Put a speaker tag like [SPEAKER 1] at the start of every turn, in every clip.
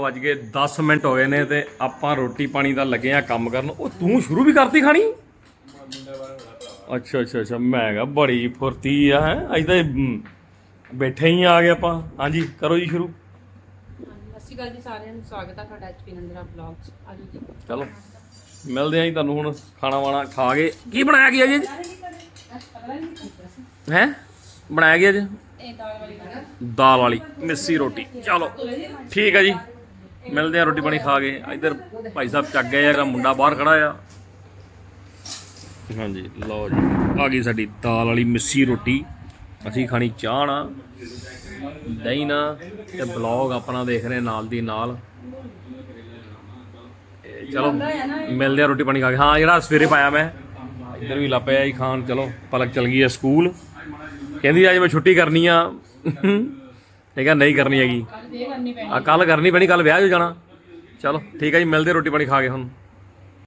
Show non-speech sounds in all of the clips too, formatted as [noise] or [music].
[SPEAKER 1] 11 ਵੱਜ ਗਏ 10 ਮਿੰਟ ਹੋਏ ਨੇ ਤੇ ਆਪਾਂ ਰੋਟੀ ਪਾਣੀ ਦਾ ਲੱਗੇ ਆ ਕੰਮ ਕਰਨ। ਉਹ ਤੂੰ ਸ਼ੁਰੂ ਵੀ ਕਰਤੀ ਖਾਣੀ? ਅੱਛਾ ਅੱਛਾ ਅੱਛਾ। ਮੈਂ ਕਿਹਾ ਬੜੀ ਫੁਰਤੀ ਆ ਹੈ। ਅਜ ਤਾਂ ਬੈਠੇ ਹੀ ਆ ਗਏ ਆਪਾਂ। ਹਾਂਜੀ ਕਰੋ ਜੀ ਸ਼ੁਰੂ।
[SPEAKER 2] ਸਤਿ ਸ਼੍ਰੀ ਅਕਾਲ ਜੀ ਸਾਰਿਆਂ ਨੂੰ। ਸਵਾਗਤ ਹੈ ਤੁਹਾਡਾ ਐਚਪੀ ਨੰਦਰਾ ਵਲੌਗਸ ਆਜੋ ਜੀ।
[SPEAKER 1] ਚਲੋ ਮਿਲਦੇ ਆਂ ਜੀ ਤੁਹਾਨੂੰ ਹੁਣ ਖਾਣਾ ਵਾਣਾ ਖਾ ਕੇ। ਕੀ ਬਣਾਇਆ ਗਿਆ ਜੀ ਹੈ? ਬਣਾਇਆ ਗਿਆ ਜੀ
[SPEAKER 2] ਦਾਲ ਵਾਲੀ ਖਾਣਾ
[SPEAKER 1] ਦਾਲ ਵਾਲੀ ਮਿੱਸੀ ਰੋਟੀ। ਚਲੋ ਠੀਕ ਹੈ ਜੀ। ਮਿਲਦੇ ਆ ਰੋਟੀ ਪਾਣੀ ਖਾ ਕੇ। ਇੱਧਰ ਭਾਈ ਸਾਹਿਬ ਚੱਕ ਗਏ ਆ ਮੁੰਡਾ ਬਾਹਰ ਖੜਾ ਆ। ਹਾਂਜੀ, ਲਓ ਜੀ, ਆ ਗਈ ਸਾਡੀ ਦਾਲ ਵਾਲੀ ਮਿੱਸੀ ਰੋਟੀ। ਅਸੀਂ ਖਾਣੀ ਚਾਹ ਨਾ, ਦਹੀਂ ਨਾ ਤੇ ਬਲੌਗ ਆਪਣਾ ਦੇਖ ਰਹੇ ਨਾਲ ਦੀ ਨਾਲ। ਚਲੋ, ਮਿਲਦੇ ਆ ਰੋਟੀ ਪਾਣੀ ਖਾ ਕੇ। ਹਾਂ, ਜਿਹੜਾ ਸਵੇਰੇ ਪਾਇਆ ਮੈਂ, ਇੱਧਰ ਵੀ ਲੱਪਿਆ ਜੀ ਖਾਣ। ਚਲੋ, ਪਲਕ ਚਲ ਗਈ ਹੈ ਸਕੂਲ। ਕਹਿੰਦੀ ਅੱਜ ਮੈਂ ਛੁੱਟੀ ਕਰਨੀ ਆ। ਇਹ ਕਹਿੰਦਾ ਨਹੀਂ ਕਰਨੀ ਹੈਗੀ। ਆ ਕੱਲ ਕਰਨੀ ਪੈਣੀ ਕੱਲ ਵਿਆਹ 'ਚ ਜਾਣਾ। ਚਲੋ ਠੀਕ ਹੈ ਜੀ ਮਿਲਦੇ ਰੋਟੀ ਪਾਣੀ ਖਾ ਕੇ ਹੁਣ।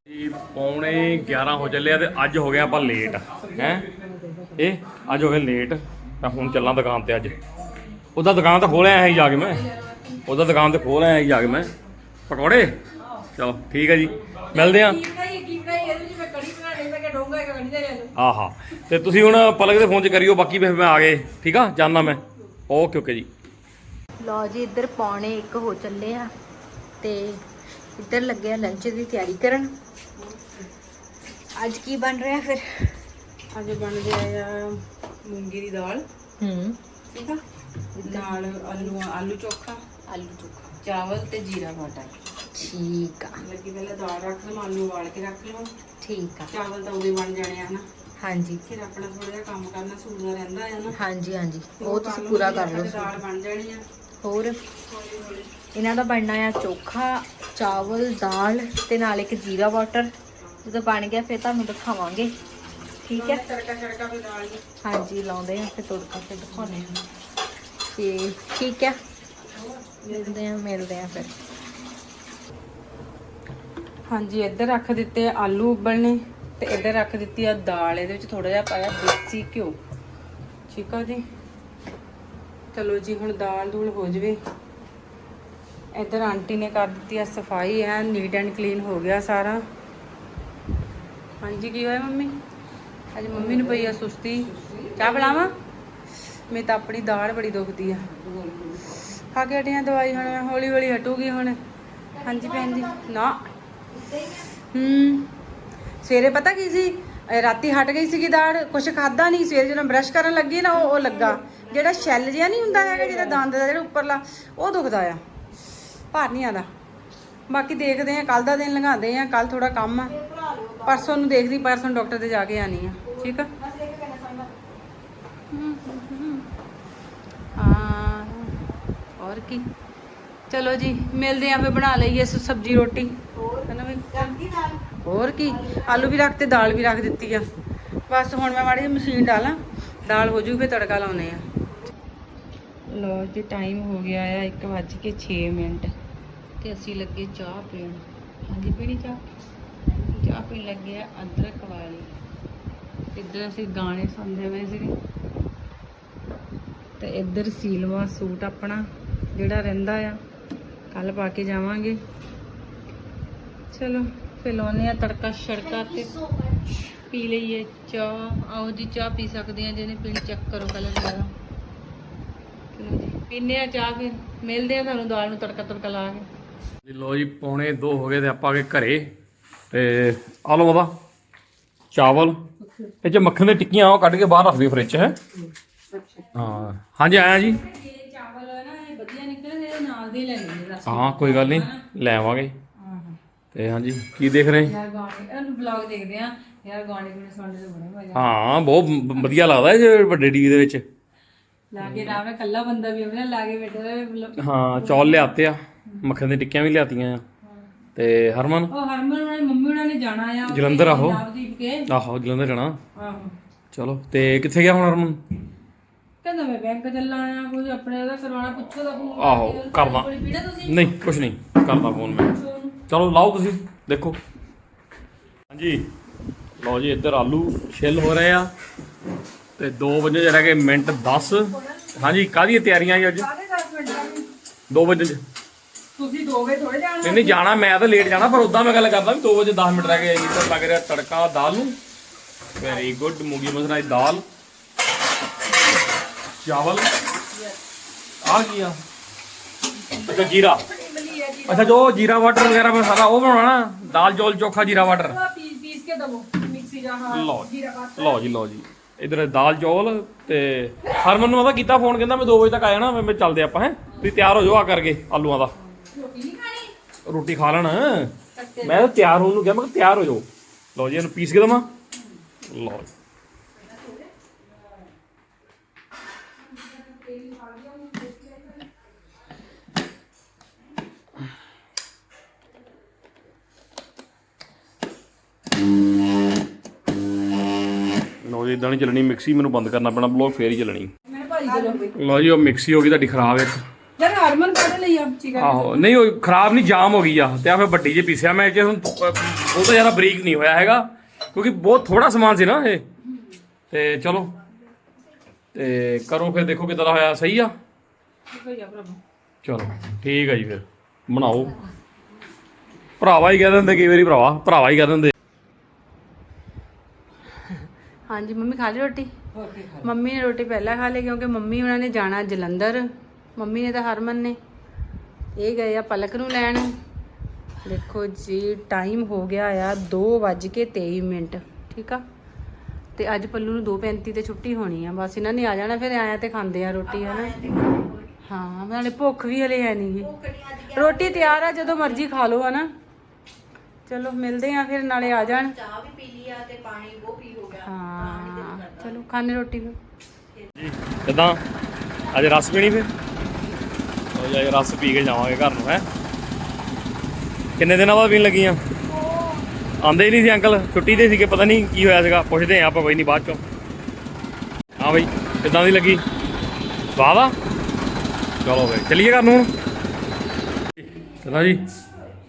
[SPEAKER 1] ਜੀ ਪੌਣੇ 11 ਹੋ ਚੱਲੇ ਆ ਤੇ ਅੱਜ ਹੋ ਗਏ ਆਪਾਂ ਲੇਟ ਹੈ? ਇਹ ਅੱਜ ਹੋ ਗਏ ਲੇਟ ਤਾਂ ਹੁਣ ਚੱਲਾਂ ਦੁਕਾਨ ਤੇ ਅੱਜ। ਉਹਦਾ ਦੁਕਾਨ ਤਾਂ ਖੋਲਿਆ ਸੀ ਜਾ ਕੇ ਮੈਂ। ਉਹਦਾ ਦੁਕਾਨ ਤੇ ਖੋਲਿਆ ਸੀ ਜਾ ਕੇ ਮੈਂ। ਪਕੌੜੇ? ਚਲੋ ਠੀਕ ਹੈ ਜੀ। ਮਿਲਦੇ ਆ। ਆਹਾ। ਤੇ ਤੁਸੀਂ ਹੁਣ ਪਲਕ ਦੇ ਫੋਨ 'ਚ ਕਰਿਓ ਬਾਕੀ ਫਿਰ ਮੈਂ ਆ ਗਏ ਠੀਕ ਆ? ਜਾਣਾ ਮੈਂ। ਓਕੇ ਓਕੇ ਜੀ।
[SPEAKER 3] ਲਓ ਜੀ ਇੱਧਰ ਪੌਣੇ 1 ਹੋ ਚੱਲੇ ਆ ਤੇ ਇੱਧਰ ਲੱਗੇ ਆ ਲੰਚ ਦੀ ਤਿਆਰੀ ਕਰਨ। ਅੱਜ ਕੀ ਬਣ ਰਿਹਾ ਫਿਰ?
[SPEAKER 2] ਅੱਜ ਬਣ ਰਿਹਾ ਆ ਮੂੰਗੀ ਦੀ ਦਾਲ।
[SPEAKER 3] ਹੂੰ।
[SPEAKER 2] ਠੀਕ ਆ? ਨਾਲ ਆਲੂ ਆਲੂ ਚੋਖਾ।
[SPEAKER 3] ਆਲੂ ਚੋਖਾ।
[SPEAKER 2] ਚਾਵਲ ਤੇ ਜੀਰਾ ਮਟਰ
[SPEAKER 3] ਠੀਕ ਆ।
[SPEAKER 2] ਲੱਗੀ ਪਹਿਲਾਂ ਦਾਲ ਰੱਖ ਲਵਾਂ ਆਲੂ ਉਬਾਲ ਕੇ ਰੱਖ ਲਵਾਂ।
[SPEAKER 3] ਠੀਕ ਆ।
[SPEAKER 2] ਚਾਵਲ ਤਾਂ ਉਹਦੇ ਬਣ ਜਾਣੇ ਆ ਨਾ।
[SPEAKER 3] ਹਾਂਜੀ।
[SPEAKER 2] ਫਿਰ ਆਪਣਾ ਥੋੜਾ ਜਿਹਾ ਕੰਮ ਕਰਨਾ ਸੂਟ ਦਾ ਰਹਿੰਦਾ ਆ ਨਾ।
[SPEAKER 3] ਹਾਂਜੀ ਹਾਂਜੀ। ਉਹ ਤੁਸੀਂ
[SPEAKER 2] ਲਓ,
[SPEAKER 3] ਪੂਰਾ ਕਰ ਲਓ
[SPEAKER 2] ਦਾਲ ਬਣ ਜਾਣੀ ਆ।
[SPEAKER 3] ਹੋਰ ਇਹਨਾਂ ਦਾ ਬਣਨਾ ਆ ਚੋਖਾ, ਚਾਵਲ, ਦਾਲ ਤੇ ਨਾਲ ਇੱਕ ਜੀਰਾ ਵਾਟਰ ਜਦੋਂ ਬਣ ਗਿਆ ਫਿਰ ਤੁਹਾਨੂੰ ਦਿਖਾਵਾਂਗੇ। ਠੀਕ ਹੈ?
[SPEAKER 2] ਤੜਕਾ ਛੜਕਾ ਵੀ ਦਾਲ ਨੂੰ
[SPEAKER 3] ਹਾਂਜੀ, ਲਾਉਂਦੇ ਆ ਫਿਰ ਤੁੜਕਾ ਫਿਰ ਦਿਖਾਉਂਦੇ ਆ। ਤੇ ਠੀਕ ਹੈ? ਮਿਲਦੇ ਆ ਮਿਲਦੇ ਆ ਫਿਰ।
[SPEAKER 2] ਹਾਂਜੀ, ਇੱਧਰ ਰੱਖ ਦਿੱਤੇ ਆਲੂ ਉਬਲਣੇ ਤੇ ਇੱਧਰ ਰੱਖ ਦਿੱਤੀ ਆ ਦਾਲ। ਇਹਦੇ ਵਿੱਚ ਥੋੜਾ ਜਿਹਾ ਪਾਇਆ ਦੇਸੀ ਘਿਓ। ਠੀਕ ਆ ਜੀ? ਚਲੋ ਜੀ, ਹੁਣ ਦਾਲ ਦੂਲ ਹੋ ਜਵੇ। ਇੱਧਰ ਆਂਟੀ ਨੇ ਕਰ ਦਿੱਤੀ ਆ ਸਫ਼ਾਈ, ਐ ਨੀਟ ਐਂਡ ਕਲੀਨ ਹੋ ਗਿਆ ਸਾਰਾ। ਹਾਂਜੀ, ਕੀ ਹੋਇਆ ਮੰਮੀ? ਅੱਜ ਮੰਮੀ ਨੂੰ ਪਈ ਆ ਸੁਸਤੀ। ਚਾਹ ਬਣਾਵਾਂ? ਮੈਂ ਤਾਂ ਆਪਣੀ ਦਾੜ ਬੜੀ ਦੁਖਦੀ ਆ। ਖਾ ਕੇ ਹਟੀਆਂ ਦਵਾਈ ਹੁਣ, ਹੌਲੀ ਹੌਲੀ ਹਟੂਗੀ ਹੁਣ। ਹਾਂਜੀ ਭੈਣ ਜੀ, ਨਾ। ਹੂੰ। ਸਵੇਰੇ ਪਤਾ ਕੀ ਸੀ? ਰਾਤੀ ਹਟ ਗਈ ਸੀਗੀ ਦਾੜ ਕੁਛ ਖਾਦਾ ਨਹੀਂ, ਸਵੇਰੇ ਜਦੋਂ ਬ੍ਰਸ਼ ਕਰਨ ਲੱਗੀ ਨਾ ਉਹ ਲੱਗਾ। ਜਿਹੜਾ ਸ਼ੈਲ ਜਿਹਾ ਨਹੀਂ ਹੁੰਦਾ ਹੈਗਾ ਜਿਹਦਾ ਦੰਦ ਦਾ ਜਿਹੜਾ ਉੱਪਰਲਾ ਉਹ ਦੁਖਦਾ ਆ। ਭਾਰ ਨਹੀਂ ਆਦਾ ਬਾਕੀ ਦੇਖਦੇ ਆ ਕੱਲ ਦਾ ਦਿਨ ਲੰਘਾਉਂਦੇ ਆ ਕੱਲ ਥੋੜਾ ਕੰਮ ਆ। ਪਰਸੋਂ ਨੂੰ ਦੇਖਦੀ ਪਰਸੋਂ ਡਾਕਟਰ ਦੇ ਜਾ ਕੇ ਆਣੀ ਆ ਠੀਕ ਆ? ਹਾਂ ਔਰ ਕੀ? ਚਲੋ ਜੀ ਮਿਲਦੇ ਆਂ ਫੇ ਬਣਾ ਲਈਏ ਸਬਜ਼ੀ ਰੋਟੀ। ਹਨਾ ਵੀ? ਹੋਰ ਕੀ? ਆਲੂ ਵੀ ਰੱਖਤੇ ਦਾਲ ਵੀ ਰੱਖ ਦਿੱਤੀ ਆ। ਬਸ ਹੁਣ ਮੈਂ ਮਾੜੀ ਜਿਹੀ ਮਸ਼ੀਨ ਡਾਲਾਂ। ਦਾਲ ਹੋ ਜੂ ਫੇ ਤੜਕਾ ਲਾਉਨੇ ਆ ਲੋ ਜੀ ਟਾਈਮ ਹੋ ਗਿਆ ਆ 1:06 ਮਿੰਟ। ਤੇ ਅਸੀਂ ਲੱਗੇ ਚਾਹ ਪੀਣ। ਹਾਂਜੀ, ਪੀਣੀ ਚਾਹ? ਚਾਹ ਪੀਣ ਲੱਗੇ ਆ ਅਦਰਕ ਵਾਲੀ। ਇੱਧਰ ਅਸੀਂ ਗਾਣੇ ਸੁਣਦੇ ਹੋਏ ਸੀਗੇ। ਤੇ ਇੱਧਰ ਸੀਲਵਾ ਸੂਟ ਆਪਣਾ, ਜਿਹੜਾ ਰਹਿੰਦਾ ਆ। ਕੱਲ ਪਾ ਕੇ ਜਾਵਾਂਗੇ। ਚਲੋ, ਫਿਰ ਲਾਉਨੇ ਆ ਤੜਕਾ ਛੜਕਾ ਤੇ ਪੀ ਲਈਏ ਚਾਹ। ਆਓ ਜੀ, ਚਾਹ ਪੀ ਸਕਦੇ ਆ ਜਿਹਨੇ ਪੀਣੀ ਚੈੱਕ ਕਰੋ ਕਲਰ ਵਗੈਰਾ ਪੀਨੇ ਆ ਚਾਹ ਫਿਰ ਮਿਲਦੇ ਆ ਤੁਹਾਨੂੰ ਦਾਲ ਨੂੰ ਤੜਕਾ ਤੜਕਾ ਲਾ ਕੇ।
[SPEAKER 1] ਲੋ ਜੀ ਪੌਣੇ 2 ਹੋ ਗਏ ਤੇ ਆਪਾਂ ਆ ਗਏ ਘਰੇ। ਤੇ ਆ ਲੋ ਬਾਬਾ ਚਾਵਲ। ਇਹ ਚ ਮੱਖਣ ਦੀਆਂ ਟਿੱਕੀਆਂ ਉਹ ਕੱਢ ਕੇ ਬਾਹਰ ਰੱਖ ਦਿਓ ਫ੍ਰਿਜ ਹੈ। ਹਾਂ ਹਾਂਜੀ ਆਇਆ ਜੀ।
[SPEAKER 2] ਚਾਵਲ ਹੈ ਨਾ ਇਹ ਵਧੀਆ ਨਿਕਲੇ ਤੇ ਨਾਲ ਦੇ ਲੈ ਲੈਣੇ ਰਸ
[SPEAKER 1] ਹਾਂ ਕੋਈ ਗੱਲ ਨਹੀਂ ਲੈ ਆਵਾਂਗੇ। ਤੇ ਹਾਂਜੀ ਕੀ ਦੇਖ ਰਹੇ?
[SPEAKER 2] ਯਾਰ ਗਾਣੇ ਇਹਨੂੰ ਵਲੌਗ ਦੇਖਦੇ ਆ। ਯਾਰ ਗਾਣੇ ਗੁਣੇ ਸੁਣਦੇ ਤੇ ਬੜੇ ਮਜ਼ਾ
[SPEAKER 1] ਹਾਂ ਬਹੁਤ ਵਧੀਆ ਲੱਗਦਾ ਇਹ ਜੇ ਵੱਡੇ ਟੀ ਦੇ ਵਿੱਚ।
[SPEAKER 2] ਲਾ ਕੇ ਰਾਵੇ ਕੱਲਾ ਬੰਦਾ ਵੀ ਆਪਣੇ ਲਾ ਕੇ ਬੈਠਾ ਰਹੇ ਮਤਲਬ
[SPEAKER 1] ਹਾਂ ਚੌਲ ਲਿਆਤੇ ਆ ਮੱਖਣ ਦੀਆਂ ਟਿੱਕੀਆਂ ਵੀ ਲਿਆਤੀਆਂ ਆ। ਤੇ ਹਰਮਨ?
[SPEAKER 2] ਉਹ ਹਰਮਨ ਉਹਨਾਂ ਮੰਮੀ ਉਹਨਾਂ ਨੇ ਜਾਣਾ ਆ
[SPEAKER 1] ਜਲੰਧਰ ਆਹੋ।
[SPEAKER 2] ਨਵਦੀਪ ਕੇ।
[SPEAKER 1] ਆਹੋ ਜਲੰਧਰ ਜਾਣਾ।
[SPEAKER 2] ਆਹੋ।
[SPEAKER 1] ਚਲੋ ਤੇ ਕਿੱਥੇ ਗਿਆ ਹੁਣ ਹਰਮਨ?
[SPEAKER 2] ਕਹਿੰਦਾ ਮੈਂ ਬੈਂਕ ਚੱਲਾ ਆ ਕੁਝ ਆਪਣੇ ਉਹਦਾ ਕਰਵਾਉਣਾ ਪੁੱਛੋ ਦਾ ਫੋਨ
[SPEAKER 1] ਆਹੋ ਕਰਦਾ।
[SPEAKER 2] ਤੁਸੀਂ?
[SPEAKER 1] ਨਹੀਂ ਕੁਛ ਨਹੀਂ ਕਰਦਾ ਫੋਨ ਮੈਂ। ਚਲੋ ਲਾਓ ਤੁਸੀਂ ਦੇਖੋ। ਹਾਂਜੀ। ਲਓ ਜੀ ਇੱਧਰ ਆਲੂ ਛਿੱਲ ਹੋ ਰਹੇ ਆ। ਤੇ 2 ਵਜੇ ਜਿਹੜਾ ਕਿ ਮਿੰਟ 10 ਹਾਂਜੀ ਕਾਹਦੀਆਂ ਤਿਆਰੀਆਂ ਜੀ ਅੱਜ? 2 ਵਜੇ
[SPEAKER 2] ਤੁਸੀਂ 2 ਵਜੇ ਥੋੜੇ ਜਾਣਾ
[SPEAKER 1] ਨਹੀਂ ਨਹੀਂ ਜਾਣਾ ਮੈਂ ਤਾਂ ਲੇਟ ਜਾਣਾ ਪਰ ਉਦਾਂ ਮੈਂ ਗੱਲ ਕਰਦਾ ਵੀ 2 ਵਜੇ 10 ਮਿੰਟ ਰਹਿ ਗਏ। ਇੱਧਰ ਲੱਗ ਰਿਹਾ ਤੜਕਾ ਦਾਲ ਨੂੰ। ਵੈਰੀ ਗੁੱਡ ਮੂੰਗੀ ਮਸਰਾ ਦੀ ਦਾਲ। ਚਾਵਲ। ਆ? ਗਿਆ ਅੱਛਾ ਜੀਰਾ। ਅੱਛਾ ਜੋ ਜੀਰਾ ਵਾਟਰ ਵਗੈਰਾ ਮੈਂ ਸਾਰਾ ਉਹ ਬਣਾਉਣਾ ਨਾ। ਦਾਲ ਚੌਲ ਚੋਖਾ ਜੀਰਾ ਵਾਟਰ।
[SPEAKER 2] ਪੀਸ ਪੀਸ ਕੇ ਦਵੋ ਮਿਕਸੀ ਦਾ ਹਾਂ
[SPEAKER 1] ਲਓ ਜੀ ਲਓ ਜੀ ਲਓ ਜੀ। ਇਧਰ ਦਾਲ ਚੌਲ ਤੇ ਹਰਮਨ ਨੂੰ ਮੈਂ ਕੀਤਾ ਫੋਨ, ਕਹਿੰਦਾ ਮੈਂ 2 ਵਜੇ ਤੱਕ ਆ ਜਾਣਾ ਮੈਂ ਚੱਲਦੇ ਆਪਾਂ, ਹੈ। ਤੁਸੀਂ ਤਿਆਰ ਹੋ ਜਾਓ ਆ ਕਰਕੇ ਆਲੂਆਂ ਦਾ।
[SPEAKER 2] ਰੋਟੀ
[SPEAKER 1] ਖਾ ਲੈਣ। ਮੈਂ ਤਾਂ ਤਿਆਰ ਹੋਣ ਨੂੰ ਕਿਹਾ, ਮੈਂ ਤਿਆਰ ਹੋ ਜਾਓ। ਲਓ ਜੀ, ਇਹਨੂੰ ਪੀਸ ਕੇ ਦਵਾਂ। ਲਓ ਜੀ। ਲਓ ਜੀ ਇਦਾਂ ਨਹੀਂ ਚੱਲਣੀ ਮਿਕਸੀ ਮੈਨੂੰ ਬੰਦ ਕਰਨਾ ਪੈਣਾ ਬਲੌਗ ਫੇਰ ਹੀ ਚੱਲਣੀ।
[SPEAKER 2] ਲਓ
[SPEAKER 1] ਜੀ ਉਹ ਮਿਕਸੀ ਹੋ ਗਈ ਤੁਹਾਡੀ ਖਰਾਬ ਇੱਕ।
[SPEAKER 2] ਜਰ ਹਾਰਮਨ ਕੱਢ ਲਈ ਆ ਚਿਕਨ
[SPEAKER 1] ਆਹੋ ਨਹੀਂ ਉਹ ਖਰਾਬ ਨਹੀਂ ਜਾਮ ਹੋ ਗਈ ਆ। ਤੇ ਆ ਫਿਰ ਵੱਡੀ ਜੇ ਪੀਸਿਆ ਮੈਂ ਜੇ ਹੁਣ ਉਹ ਤਾਂ ਜ਼ਿਆਦਾ ਬਰੀਕ ਨਹੀਂ ਹੋਇਆ ਹੈਗਾ ਕਿਉਂਕਿ ਬਹੁਤ ਥੋੜਾ ਸਮਾਨ ਸੀ ਨਾ ਇਹ। ਤੇ ਚਲੋ ਤੇ ਕਰੋ ਫਿਰ ਦੇਖੋ ਕਿਦਾਂ ਦਾ ਹੋਇਆ ਸਹੀ ਆ? ਚਲੋ ਠੀਕ ਆ ਜੀ ਫਿਰ ਬਣਾਓ। ਭਰਾਵਾ ਹੀ ਕਹਿ ਦਿੰਦੇ ਕਈ ਵਾਰੀ ਭਰਾਵਾ ਭਰਾਵਾ ਹੀ ਕਹਿ ਦਿੰਦੇ।
[SPEAKER 2] ਹਾਂਜੀ ਮੰਮੀ ਖਾ ਲਈ ਰੋਟੀ? ਮੰਮੀ ਨੇ ਰੋਟੀ ਪਹਿਲਾਂ ਖਾ ਲਈ ਕਿਉਂਕਿ ਮੰਮੀ ਉਹਨਾਂ ਨੇ ਜਾਣਾ ਜਲੰਧਰ। ਮੰਮੀ ਨੇ ਤਾਂ ਹਰਮਨ ਨੇ। ਇਹ ਗਏ ਆ ਪਲਕ ਨੂੰ ਲੈਣ। ਦੇਖੋ ਜੀ ਟਾਈਮ ਹੋ ਗਿਆ ਆ 2:23 ਮਿੰਟ ਠੀਕ ਆ? ਤੇ ਅੱਜ ਪੱਲੂ ਨੂੰ 2:35 ਤੇ ਛੁੱਟੀ ਹੋਣੀ ਆ। ਬਸ ਇਹਨਾਂ ਨੇ ਆ ਜਾਣਾ ਫਿਰ ਆਇਆ ਤੇ ਖਾਂਦੇ ਆ ਰੋਟੀ ਹਨਾ? ਹਾਂ ਨਾਲੇ ਭੁੱਖ ਵੀ ਹਲੇ ਹੈ ਨਹੀਂ ਰੋਟੀ ਤਿਆਰ ਆ ਜਦੋਂ ਮਰਜ਼ੀ ਖਾ ਲਓ ਹਨਾ? ਚਲੋ ਮਿਲਦੇ ਆ ਫਿਰ ਨਾਲੇ ਆ ਜਾਣ।
[SPEAKER 3] ਚਾਹ ਵੀ ਪੀ ਲਿਆ ਤੇ ਪਾਣੀ
[SPEAKER 2] ਚਲੋ, ਖਾਣੇ ਰੋਟੀ ਫਿਰ।
[SPEAKER 1] ਕਿਦਾਂ? ਅੱਜ ਰਸ ਪੀਣੀ ਫਿਰ? ਉਹ ਜਾਏ ਰਸ ਪੀ ਕੇ ਜਾਵਾਂਗੇ ਘਰ ਨੂੰ, ਹੈ? ਕਿੰਨੇ ਦਿਨਾਂ ਬਾਅਦ ਪੀਣ ਲੱਗੀਆਂ? ਆਂਦੇ ਹੀ ਨਹੀਂ ਸੀ ਅੰਕਲ। ਛੁੱਟੀ ਤੇ ਸੀਗੇ, ਪਤਾ ਨਹੀਂ ਕੀ ਹੋਇਆ ਸੀਗਾ। ਪੁੱਛਦੇ ਆਂ ਆਪਾਂ, ਕੋਈ ਨਹੀਂ, ਬਾਅਦ ਚੋਂ। ਹਾਂ ਬਈ, ਕਿਦਾਂ ਦੀ ਲੱਗੀ? ਸਵਾਦ ਆ ਚਲੋ ਫਿਰ ਚੱਲੀਏ ਘਰ ਨੂੰ ਹੁਣ। ਚਲੋ ਜੀ।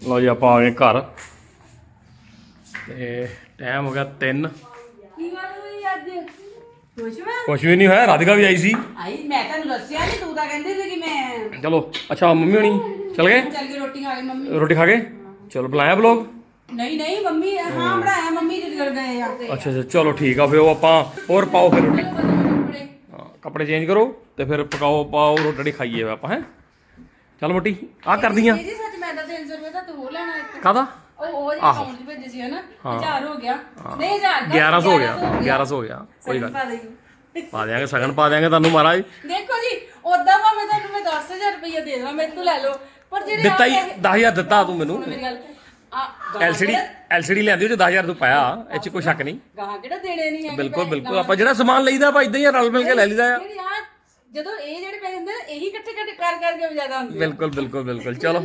[SPEAKER 1] ਲਓ ਜੀ, ਆਪਾਂ ਆ ਗਏ ਘਰ। ਤੇ ਟਾਈਮ ਹੋ ਗਿਆ 3
[SPEAKER 2] ਕੁਛ ਮੈਂ।
[SPEAKER 1] ਕੁਛ ਵੀ ਨਹੀਂ ਹੋਇਆ ਰਾਧਿਕਾ ਵੀ ਆਈ ਸੀ।
[SPEAKER 2] ਆਈ ਮੈਂ ਤੁਹਾਨੂੰ ਦੱਸਿਆ ਨਹੀਂ ਤੂੰ ਤਾਂ ਕਹਿੰਦੀ ਸੀ ਕਿ ਮੈਂ
[SPEAKER 1] ਚਲੋ ਅੱਛਾ ਮੰਮੀ ਹੋਣੀ ਚਲ ਗਏ?
[SPEAKER 2] ਚੱਲ ਕੇ ਰੋਟੀ ਖਾ ਲਈ ਮੰਮੀ।
[SPEAKER 1] ਰੋਟੀ ਖਾ ਗਏ ਚਲੋ ਬੁਲਾਇਆ ਬਲੌਗ
[SPEAKER 2] ਨਹੀਂ ਨਹੀਂ ਮੰਮੀ ਹਾਂ ਬਣਾਇਆ ਮੰਮੀ ਜਿੱਦ ਕਰ ਗਏ ਆ
[SPEAKER 1] ਅੱਛਾ ਅੱਛਾ ਚਲੋ ਠੀਕ ਆ ਫਿਰ ਉਹ ਆਪਾਂ ਹੋਰ ਪਾਓ ਫਿਰ ਰੋਟੀ।
[SPEAKER 2] ਕੱਪੜੇ।
[SPEAKER 1] ਹਾਂ, ਕੱਪੜੇ ਚੇਂਜ ਕਰੋ ਤੇ ਫਿਰ ਪਕਾਓ ਪਾਓ ਰੋਟੀ ਖਾਈਏ ਆਪਾਂ ਹੈ? ਚੱਲ ਮੋਟੀ ਆ। ਕਰਦੀਆਂ
[SPEAKER 2] ਜੀ ਸੱਚ ਮੈਂ ਤਾਂ 300 ਰੁਪਏ ਦਾ ਤੂੰ ਲੈਣਾ
[SPEAKER 1] ਕਾਦਾ
[SPEAKER 2] ਉਹ ਜਿਹੜਾ ਅਕਾਊਂਟ 'ਚ ਭੇਜੇ ਸੀ ਹਨਾ 1000 ਹੋ ਗਿਆ। ਨਹੀਂ 1000
[SPEAKER 1] 1100 ਹੋ ਗਿਆ 1100 ਹੋ ਗਿਆ। ਕੋਈ ਗੱਲ
[SPEAKER 2] ਪਾ ਦੇਈ
[SPEAKER 1] ਨੀ। ਪਾ ਦਿਆਂਗੇ ਸਗਨ ਪਾ ਦਿਆਂਗੇ ਤੁਹਾਨੂੰ ਮਹਾਰਾਜ।
[SPEAKER 2] ਦੇਖੋ ਜੀ ਉਦਾਂ ਭਾਵੇਂ ਤੁਹਾਨੂੰ ਮੈਂ 10000 ਰੁਪਏ ਦੇ ਦੇਵਾਂ ਮੇਰੇ ਤੋਂ ਲੈ ਲਓ ਪਰ ਜਿਹੜੇ
[SPEAKER 1] ਦਿੱਤਾ ਹੀ 10000 ਦਿੱਤਾ ਤੂੰ ਮੈਨੂੰ।
[SPEAKER 2] ਮੇਰੀ ਗੱਲ। ਆ
[SPEAKER 1] ਐਲਸੀਡੀ ਐਲਸੀਡੀ ਲਿਆਂਦੀ ਉਹ ਚ 10000 ਤੂੰ ਪਾਇਆ ਇਹ ਚ ਕੋਈ ਸ਼ੱਕ ਨਹੀਂ।
[SPEAKER 2] ਗਾਹਾਂ ਕਿਹੜਾ ਦੇਣੇ ਨਹੀਂ ਹੈਗੇ
[SPEAKER 1] ਬਿਲਕੁਲ ਬਿਲਕੁਲ। ਆਪਾਂ ਜਿਹੜਾ ਸਮਾਨ ਲਈਦਾ ਆਪਾਂ ਇਦਾਂ ਹੀ ਰਲ ਮਿਲ ਕੇ ਲੈ ਲਈਦਾ ਆ।
[SPEAKER 2] ਜਿਹੜੇ ਆ ਜਦੋਂ ਇਹ ਜਿਹੜੇ ਪੈਸੇ ਹੁੰਦੇ ਨੇ ਇਹੀ ਇਕੱਠੇ ਇਕੱਠੇ ਕਰ ਕਰਕੇ ਜ਼ਿਆਦਾ ਹੁੰਦੇ
[SPEAKER 1] ਬਿਲਕੁਲ ਬਿਲਕੁਲ ਬਿਲਕੁਲ।
[SPEAKER 2] ਚਲੋ।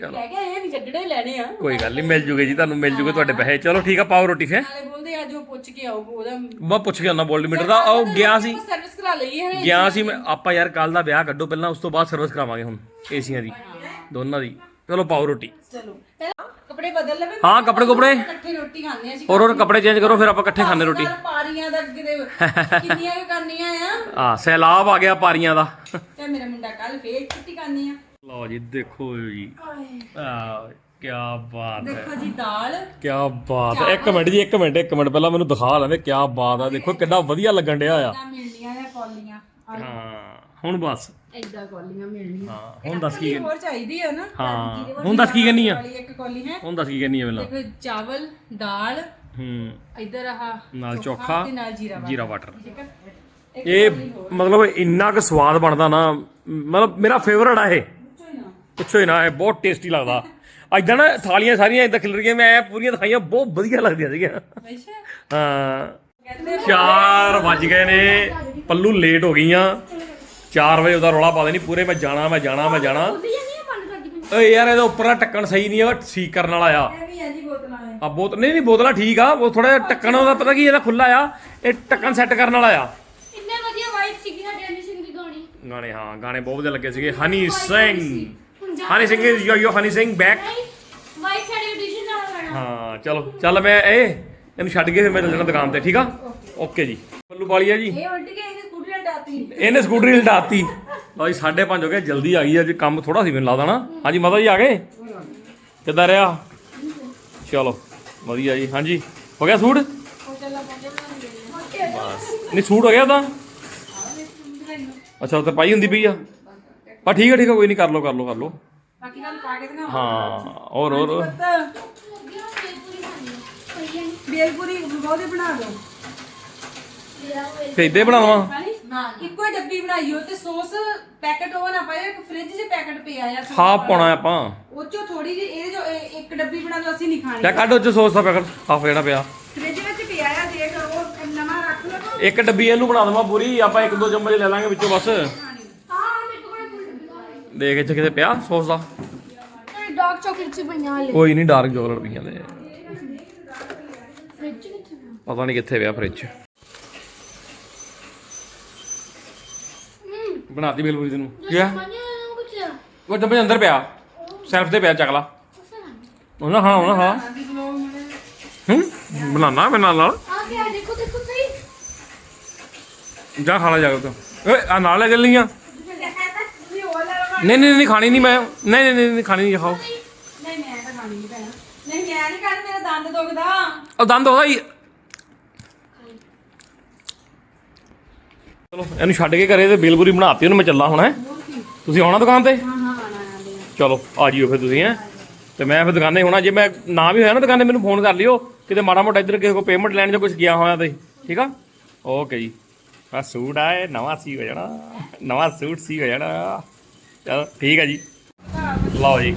[SPEAKER 2] ਕਹਿ ਗਿਆ ਇਹ ਨਹੀਂ ਛੱਡਣੇ ਲੈਣੇ ਆ।
[SPEAKER 1] ਕੋਈ ਗੱਲ ਨਹੀਂ ਮਿਲ ਜੂਗੇ ਜੀ ਤੁਹਾਨੂੰ ਮਿਲ ਜੂਗੇ ਤੁਹਾਡੇ ਪੈਸੇ। ਚਲੋ ਠੀਕ ਆ ਪਾਓ ਰੋਟੀ ਫੇ
[SPEAKER 2] ਨਾਲੇ ਬੋਲਦੇ ਅੱਜ ਉਹ ਪੁੱਛ ਕੇ ਆਓ ਉਹਦਾ
[SPEAKER 1] ਮੈਂ ਪੁੱਛ ਕੇ ਆਉਣਾ ਬੋਲਡ ਮੀਟਰ ਦਾ। ਉਹ ਗਿਆ ਸੀ।
[SPEAKER 2] ਸਰਵਿਸ ਕਰਾ ਲਈ ਹੈ
[SPEAKER 1] ਗਿਆ ਸੀ ਮੈਂ ਆਪਾਂ ਯਾਰ ਕੱਲ ਦਾ ਵਿਆਹ ਕੱਢੋ ਪਹਿਲਾਂ ਉਸ ਤੋਂ ਬਾਅਦ ਸਰਵਿਸ ਕਰਾਵਾਂਗੇ ਹੁਣ ਏਸੀਆਂ ਦੀ ਦੋਨਾਂ ਦੀ। ਚਲੋ ਪਾਓ ਰੋਟੀ।
[SPEAKER 2] ਚਲੋ ਪਹਿਲਾਂ ਕੱਪੜੇ ਬਦਲ ਲਵੇ
[SPEAKER 1] ਹਾਂ ਕੱਪੜੇ ਕੁਪੜੇ।
[SPEAKER 2] ਇਕੱਠੇ ਰੋਟੀ ਖਾਂਦੇ ਆ ਅਸੀਂ
[SPEAKER 1] ਹੋਰ ਹੋਰ ਕੱਪੜੇ ਚੇਂਜ ਕਰੋ ਫਿਰ ਆਪਾਂ ਇਕੱਠੇ ਖਾਣੇ ਰੋਟੀ।
[SPEAKER 2] ਪਰ ਪਾਰੀਆਂ ਦਾ ਕਿਤੇ [laughs] ਕਿੰਨੀਆਂ ਕੁ ਕਰਨੀਆਂ ਆ?
[SPEAKER 1] ਆ ਸੈਲਾਬ ਆ ਗਿਆ ਪਾਰੀਆਂ ਦਾ।
[SPEAKER 2] ਤੇ ਮੇਰਾ ਮੁੰਡਾ ਕੱਲ ਫੇਰ ਛੁੱਟੀ ਕਰਨੀ ਆ।
[SPEAKER 1] ਲਓ ਜੀ ਦੇਖੋ ਜੀ। ਆ ਕੀ ਬਾਤ ਹੈ।
[SPEAKER 2] ਦੇਖੋ ਜੀ ਦਾਲ।
[SPEAKER 1] ਕੀ ਬਾਤ ਹੈ। ਇੱਕ ਮਿੰਟ ਜੀ ਇੱਕ ਮਿੰਟ ਇੱਕ ਮਿੰਟ। ਪਹਿਲਾਂ ਮੈਨੂੰ ਦਿਖਾ ਲੈਂਦੇ ਕੀ ਬਾਤ ਆ ਦੇਖੋ ਕਿੰਨਾ ਵਧੀਆ ਲੱਗਣ ਡਿਆ ਆ।
[SPEAKER 2] ਤਾਂ ਮਿਲਣੀਆਂ ਆ ਕੌਲੀਆਂ
[SPEAKER 1] ਹਾਂ ਹੁਣ ਬਸ।
[SPEAKER 2] ਐਦਾਂ ਕੌਲੀਆਂ ਮਿਲਣੀਆਂ।
[SPEAKER 1] ਹਾਂ ਹੁਣ ਦੱਸ ਕੀ
[SPEAKER 2] ਹੋਰ ਚਾਹੀਦੀ ਆ ਨਾ।
[SPEAKER 1] ਹਾਂ ਹੁਣ ਦੱਸ ਕੀ ਕਰਨੀ ਆ?
[SPEAKER 2] ਵਾਲੀ ਇੱਕ ਕੌਲੀ ਹੈ।
[SPEAKER 1] ਹੁਣ ਦੱਸ ਕੀ ਕਰਨੀ ਆ ਪਹਿਲਾਂ?
[SPEAKER 2] ਦੇਖੋ ਚਾਵਲ ਦਾਲ
[SPEAKER 1] ਹੂੰ।
[SPEAKER 2] ਇਧਰ ਆਹ
[SPEAKER 1] ਨਾਲ ਚੋਖਾ
[SPEAKER 2] ਤੇ ਨਾਲ ਜੀਰਾ
[SPEAKER 1] ਜੀਰਾ ਵਾਟਰ।
[SPEAKER 2] ਠੀਕ ਹੈ ਇੱਕ
[SPEAKER 1] ਇਹ ਮਤਲਬ ਇੰਨਾ ਕੁ ਸਵਾਦ ਬਣਦਾ ਨਾ ਮਤਲਬ ਮੇਰਾ ਫੇਵਰਟ ਆ ਇਹ।
[SPEAKER 2] ਪੁੱਛੋ ਹੀ ਨਾ।
[SPEAKER 1] ਇਹ ਬਹੁਤ ਟੇਸਟੀ ਲੱਗਦਾ। ਐਦਾਂ ਨਾ ਥਾਲੀਆਂ ਸਾਰੀਆਂ ਇਦਾਂ ਖਿਲ ਰਹੀਆਂ ਮੈਂ ਪੂਰੀਆਂ ਦਿਖਾਈਆਂ ਬਹੁਤ ਵਧੀਆ ਲੱਗਦੀਆਂ ਸੀਗੀਆਂ। ਹਾਂ।
[SPEAKER 2] ਕਹਿੰਦੇ
[SPEAKER 1] 4 ਵੱਜ ਗਏ ਨੇ ਪੱਲੂ ਲੇਟ ਹੋ ਗਈਆਂ। 4 ਵਜੇ ਉਹਦਾ ਰੌਲਾ ਪਾ ਦੇਣੀ ਪੂਰੇ ਮੈਂ ਜਾਣਾ ਮੈਂ ਜਾਣਾ ਮੈਂ ਜਾਣਾ। ਓਏ ਯਾਰ ਇਹਦਾ ਉੱਪਰਲਾ ਟੱਕਣ ਸਹੀ ਨਹੀਂ ਆ ਠੀਕ ਕਰਨ ਵਾਲਾ ਆ।
[SPEAKER 2] ਇਹ ਵੀ ਹੈ ਜੀ ਬੋਤਲਾਂ ਹੈ
[SPEAKER 1] ਆ ਬੋਤ ਨਹੀਂ ਨਹੀਂ ਬੋਤਲਾਂ ਠੀਕ ਆ ਉਹ ਥੋੜਾ ਜਿਹਾ ਟੱਕਣ ਉਹਦਾ ਪਤਾ ਕੀ ਇਹਦਾ ਖੁੱਲਾ ਆ ਇਹ ਟੱਕਣ ਸੈੱਟ ਕਰਨ ਵਾਲਾ ਆ।
[SPEAKER 4] ਇੰਨੇ ਵਧੀਆ ਵਾਈਫ ਸੀਗੀ ਨਾ ਡੈਨੀ ਸਿੰਘ ਦੀ ਗਾਣੀ
[SPEAKER 1] ਗਾਣੇ ਹਾਂ ਗਾਣੇ ਬਹੁਤ ਵਧੀਆ ਲੱਗੇ ਸੀਗੇ। Honey Singh. Honey Singh is Yo Yo Honey Singh back
[SPEAKER 4] wife ਸਾਡੀ ਆਡੀਸ਼ਨ ਨਾਲ ਗਾਣਾ
[SPEAKER 1] ਹਾਂ ਚਲੋ ਚੱਲ ਮੈਂ ਇਹ ਇਹਨੂੰ ਛੱਡ ਕੇ ਫਿਰ ਮੈਂ ਚੱਲ ਜਾਣਾ ਦੁਕਾਨ ਤੇ ਠੀਕ ਆ? ਓਕੇ ਜੀ। ਪੱਲੂ ਵਾਲੀਆ ਜੀ।
[SPEAKER 2] ਇਹ ਉਲਟ ਕੇ ਡਾਤੀ।
[SPEAKER 1] ਇਹਨੇ ਸਕੂਟਰੀ ਲਟਾਤੀ ਲਓ ਜੀ 5:30 ਹੋ ਗਏ ਜਲਦੀ ਆ ਗਈ ਅੱਜ ਕੰਮ ਥੋੜਾ ਸੀ ਮੈਨੂੰ ਲੱਗਦਾ ਨਾ। ਹਾਂਜੀ ਮਾਤਾ ਜੀ ਆ ਗਏ? ਕਿੱਦਾਂ ਰਿਹਾ? ਚਲੋ ਵਧੀਆ ਜੀ ਹਾਂਜੀ। ਹੋ ਗਿਆ ਸੂਟ? ਨਹੀਂ ਸੂਟ ਹੋ ਗਿਆ ਤਾਂ? ਅੱਛਾ ਉੱਤੇ ਪਾਈ ਹੁੰਦੀ ਪਈ ਆ। ਪਰ ਠੀਕ ਹੈ ਠੀਕ ਹੈ ਕੋਈ ਨਹੀਂ ਕਰ ਲਓ ਕਰ ਲਓ ਕਰ ਲਓ।
[SPEAKER 2] ਬਾਕੀ ਨਾਲ ਪਾ ਕੇ ਦਿਖਾਓ।
[SPEAKER 1] ਹਾਂ ਹੋਰ ਹੋਰ।
[SPEAKER 2] ਬੇਲਪੂਰੀ ਬਹੁਤੇ ਬਣਾ ਦਿਓ
[SPEAKER 1] ਤੇ ਇੱਦਾਂ
[SPEAKER 2] ਇੱਕੋ ਹੀ ਡੱਬੀ ਬਣਾਈਓ ਤੇ ਸੌਸ ਪੈਕਟ ਉਹ ਨਾ ਪਾਇਓ ਇੱਕ ਫ੍ਰਿਜ 'ਚ ਪੈਕਟ ਪਿਆ ਆ
[SPEAKER 1] ਹਾਫ
[SPEAKER 2] ਵਾਲਾ।
[SPEAKER 1] ਪਾਉਣਾ ਆਪਾਂ।
[SPEAKER 2] ਉਹ ਚੋਂ ਥੋੜੀ ਜਿਹੀ ਇਹਦੇ ਜੋ ਇਹ- ਇੱਕ ਡੱਬੀ ਬਣਾ ਦਿਓ ਅਸੀਂ ਨਹੀਂ ਖਾਣੀ।
[SPEAKER 1] ਕੱਢ ਉੱਚ ਸੌਸ ਦਾ ਪੈਕਟ ਹਾਫ ਜਿਹੜਾ ਪਿਆ।
[SPEAKER 2] ਫ੍ਰਿਜ ਵਿੱਚ ਪਿਆ ਆ ਦੇਖ ਉਹ ਨਵਾਂ ਰੱਖ ਲਓ।
[SPEAKER 1] ਇੱਕ ਡੱਬੀ ਇਹਨੂੰ ਬਣਾ ਦਵਾਂ ਪੂਰੀ ਆਪਾਂ ਇੱਕ ਦੋ ਚਮਚ ਲੈ ਲਾਂਗੇ ਵਿੱਚੋਂ ਬਸ।
[SPEAKER 4] ਹਾਂ ਮੇਰੇ ਕੋਲ ਫੁੱਲ ਡੱਬੀ
[SPEAKER 1] ਦੇਖ ਇੱਥੇ ਕਿਤੇ ਪਿਆ ਸੌਸ ਦਾ।
[SPEAKER 4] ਤੇ ਡਾਰਕ ਚਾਕਲੇਟ ਚ ਪਈਆਂ ਹਲੇ।
[SPEAKER 1] ਕੋਈ ਨਹੀਂ ਡਾਰਕ ਚਾਕਲੇਟ ਪਈਆਂ ਨੇ।
[SPEAKER 4] ਫ੍ਰਿਜ ਕਿੱਥੇ ਆ?
[SPEAKER 1] ਪਤਾ ਨਹੀਂ ਕਿੱਥੇ ਪਿਆ ਫ੍ਰਿਜ 'ਚ ਬਣਾਤੀ ਬਿਲਕੁਲ ਤੈਨੂੰ। ਕੀ ਆ ਉਹ ਡੱਬੇ ਅੰਦਰ ਪਿਆ। ਸੈਲਫ ਤੇ ਪਿਆ ਚੱਕਲਾ ਉਹਨਾਂ ਖਾਣਾ ਉਹਨਾਂ ਖਾ ਹੂੰ। ਬਣਾਣਾ ਮੈਂ ਨਾਲ ਨਾਲ?
[SPEAKER 4] ਆ ਗਿਆ ਦੇਖੋ ਦੇਖੋ ਸਹੀ।
[SPEAKER 1] ਜਾ ਖਾ ਲੈ ਜਾ ਕੇ ਓਏ ਆ ਨਾਲ ਲੈ ਚੱਲੀਆਂ ਨਹੀਂ ਨਹੀਂ ਨਹੀਂ ਖਾਣੀ ਨਹੀਂ ਮੈਂ। ਨਹੀਂ ਨਹੀਂ ਨਹੀਂ ਖਾਣੀ ਨਹੀਂ ਖਾਓ।
[SPEAKER 2] ਨਹੀਂ ਮੈਂ ਤਾਂ ਖਾਣੀ ਨਹੀਂ ਪੈਣਾ ਨਹੀਂ ਮੈਂ ਨਹੀਂ ਖਾਣੀ ਮੇਰਾ ਦੰਦ ਦੁਖਦਾ।
[SPEAKER 1] ਉਹ ਦੰਦ ਉਹਦਾ ਹੀ ਚਲੋ ਇਹਨੂੰ ਛੱਡ ਕੇ ਘਰੇ ਤੇ ਬਿਲਬੁਰੀ ਬਣਾਤੀ ਉਹਨੂੰ ਮੈਂ ਚੱਲਾਂ ਹੁਣ ਹੈ? ਤੁਸੀਂ ਆਉਣਾ ਦੁਕਾਨ ਤੇ? ਚਲੋ ਆ ਜਿਓ ਫਿਰ ਤੁਸੀਂ ਹੈ? ਤੇ ਮੈਂ ਫਿਰ ਦੁਕਾਨੇ ਹੋਣਾ ਜੇ ਮੈਂ ਨਾ ਵੀ ਹੋਇਆ ਨਾ ਦੁਕਾਨੇ ਮੈਨੂੰ ਫੋਨ ਕਰ ਲਿਓ ਕਿਤੇ ਮਾੜਾ ਮੋਟਾ ਇੱਧਰ ਕਿਸੇ ਕੋ ਪੇਮੈਂਟ ਲੈਣ ਜਾਂ ਕੁਝ ਗਿਆ ਹੋਇਆ ਤੇ ਠੀਕ ਆ? ਓਕੇ ਜੀ। ਆ ਸੂਟ ਆਏ ਨਵਾਂ ਸੀ ਹੋ ਜਾਣਾ ਨਵਾਂ ਸੂਟ ਸੀ ਹੋ ਜਾਣਾ। ਚਲੋ ਠੀਕ ਆ ਜੀ। ਲਓ ਜੀ।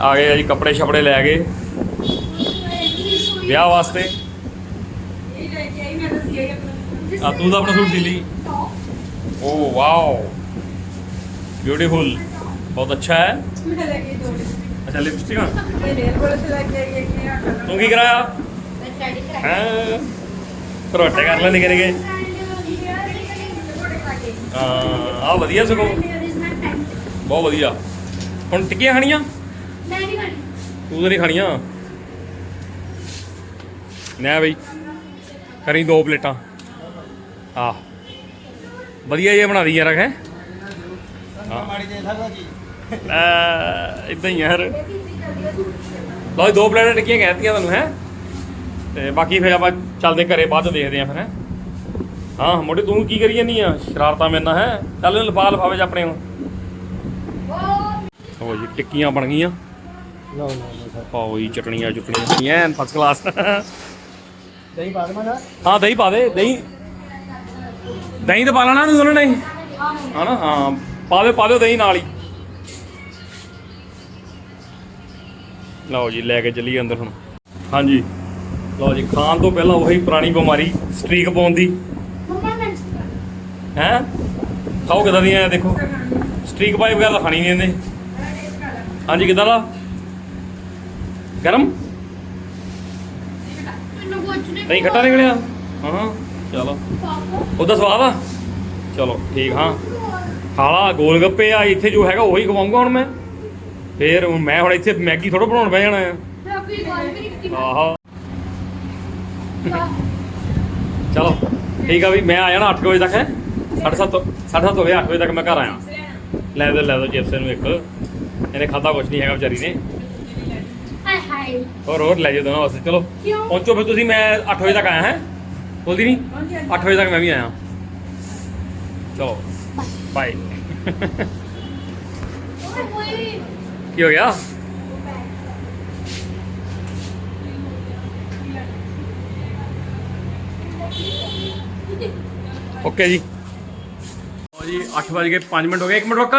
[SPEAKER 1] ਆ ਗਏ ਜੀ ਕੱਪੜੇ ਛਪੜੇ ਲੈ ਗਏ ਵਿਆਹ ਵਾਸਤੇ।
[SPEAKER 2] ਇਹ ਲੈ ਕੇ ਆਈ ਮੈਂ ਤਾਂ ਸੀ ਆਪਣਾ
[SPEAKER 1] ਆ, ਤੂੰ ਤਾਂ ਆਪਣਾ ਸੂਟ ਸੀ ਲਈ। ਓ, ਵਾਓ। ਬਿਊਟੀਫੁਲ ਬਹੁਤ ਅੱਛਾ ਹੈ।
[SPEAKER 2] ਮੈਂ ਲੈ ਕੇ ਦੋ ਲਿਪਸਟਿਕ
[SPEAKER 1] ਅੱਛਾ ਲਿਪਸਟਿਕ ਆ। ਤੂੰ ਕੀ ਕਰਾਇਆ? ਹਾਂ? ਪਰੋਟੇ ਵਧੀਆ ਸਗੋਂ। ਬਹੁਤ ਵਧੀਆ। ਹੁਣ ਟਿੱਕੀਆਂ ਖਾਣੀਆਂ?
[SPEAKER 4] ਮੈਂ ਨਹੀਂ ਖਾਣੀ
[SPEAKER 1] ਤੂੰ ਤਾਂ ਨਹੀਂ ਖਾਣੀਆਂ। ਨਾ ਬਈ, ਕਰੀ ਦੋ ਪਲੇਟਾਂ। ਆ ਵਧੀਆ ਇਹ ਬਣਾ ਦੀ ਯਾਰ ਹੈ?
[SPEAKER 5] ਮਾੜੀ ਦੇ ਜੀ।
[SPEAKER 1] ਇਦਾਂ ਹੀ ਆ ਯਾਰ। ਲਓ ਜੀ, ਦੋ ਪਲੇਟਾਂ ਟਿੱਕੀਆਂ ਕਹਿ ਦਿੱਤੀਆਂ ਤੁਹਾਨੂੰ ਹੈ? ਤੇ ਬਾਕੀ ਫਿਰ ਆਪਾਂ ਚੱਲਦੇ ਘਰੇ ਬਾਅਦ ਚ ਦੇਖਦੇ ਆਂ ਫਿਰ ਹੈ? ਹਾਂ ਮੋਟੇ ਤੂੰ ਕੀ ਕਰੀ ਜਾਨੀ ਆ? ਸ਼ਰਾਰਤਾਂ ਮੇਰੇ ਨਾਲ ਹੈ? ਚੱਲ ਲਫਾ ਲਫਾਵੇ ਚ ਆਪਣੇ ਹੁਣ। ਹੋ ਜੀ ਟਿੱਕੀਆਂ ਬਣ ਗਈਆਂ।
[SPEAKER 5] ਲਓ ਲਓ ਸਰ।
[SPEAKER 1] ਪਾਓ ਜੀ ਚਟਣੀਆਂ ਚੁਟਣੀਆਂ ਐਨ ਫਸਟ ਕਲਾਸ
[SPEAKER 5] ਦਹੀਂ ਪਾ ਦੇਵਾਂ ਨਾ
[SPEAKER 1] ਹਾਂ ਦਹੀਂ ਪਾ ਦੇ ਦਹੀਂ ਦਹੀਂ ਤਾਂ ਪਾ ਲੈਣਾ ਨਹੀਂ ਉਹਨਾਂ ਨੇ। ਹਨਾ? ਹਾਂ ਪਾ ਦੇ ਪਾ ਦਿਓ ਦਹੀਂ ਨਾਲ ਹੀ। ਲਓ ਜੀ ਲੈ ਕੇ ਚੱਲੀਏ ਅੰਦਰ ਹੁਣ। ਹਾਂਜੀ। ਲਓ ਜੀ ਖਾਣ ਤੋਂ ਪਹਿਲਾਂ ਉਹੀ ਪੁਰਾਣੀ ਬਿਮਾਰੀ ਸਟ੍ਰੀਕ ਪਾਉਣ ਦੀ। ਹੈ? ਖਾਓ ਕਿਦਾਂ ਦੀਆਂ ਇਹ ਦੇਖੋ। ਸਟ੍ਰੀਕ ਪਾਈ ਵਗੈਰਾ ਤਾਂ ਖਾਣੀ ਨਹੀਂ ਇਹਨੇ। ਹਾਂਜੀ ਕਿਦਾਂ ਦਾ? ਗਰਮ?
[SPEAKER 4] ਨਹੀਂ
[SPEAKER 1] ਨਹੀਂ ਖੱਟਾ ਨਿਕਲਿਆ। ਹਾਂ ਹਾਂ ਚਲੋ। ਉਹਦਾ ਸਵਾਦ ਆ? ਚਲੋ ਠੀਕ ਹਾਂ। ਖਾਲਾ ਗੋਲ ਗੱਪੇ ਆ ਇੱਥੇ ਜੋ ਹੈਗਾ ਉਹੀ ਖਵਾਉਂਗਾ ਹੁਣ ਮੈਂ। ਫੇਰ ਹੁਣ ਮੈਂ ਹੁਣ ਇੱਥੇ ਮੈਗੀ ਥੋੜਾ ਬਣਾਉਣ ਬਹਿ ਜਾਣਾ ਆ। ਆਹਾ। ਚਲੋ ਠੀਕ ਆ ਵੀ ਮੈਂ ਆ ਜਾਣਾ 8 ਵਜੇ ਤੱਕ ਹੈ? 7:30 7:30 ਹੋ ਗਏ 8 ਵਜੇ ਤੱਕ ਮੈਂ ਘਰ ਆਇਆ। ਲੈ ਦੇ ਲੈ ਦੋ ਜਿਪਸ ਨੂੰ ਇੱਕ। ਇਹਨੇ ਖਾਦਾ ਕੁਛ ਨਹੀਂ ਹੈਗਾ ਵਿਚਾਰੀ ਨੇ।
[SPEAKER 4] ਹਾਏ ਹਾਏ।
[SPEAKER 1] ਹੋਰ ਹੋਰ ਲੈ ਜਾਓ ਦੋਨੋਂ ਵਾਸਤੇ ਚਲੋ? ਪਹੁੰਚੋ ਫਿਰ ਤੁਸੀਂ ਮੈਂ 8 ਵਜੇ ਤੱਕ ਆਇਆ ਹੈ? ਬੋਲਦੀ ਨਹੀਂ 8 ਵਜੇ ਤੱਕ ਮੈਂ ਵੀ ਆਇਆ। ਚਲੋ ਬਾਏ
[SPEAKER 4] ਓਏ ਹੋਏ
[SPEAKER 1] ਕੀ ਹੋ ਗਿਆ? ਓਕੇ ਜੀ। ਲਓ ਜੀ 8 ਵਜ ਗਏ 5 ਮਿੰਟ ਹੋ ਗਏ 1 ਮਿੰਟ ਰੁਕ।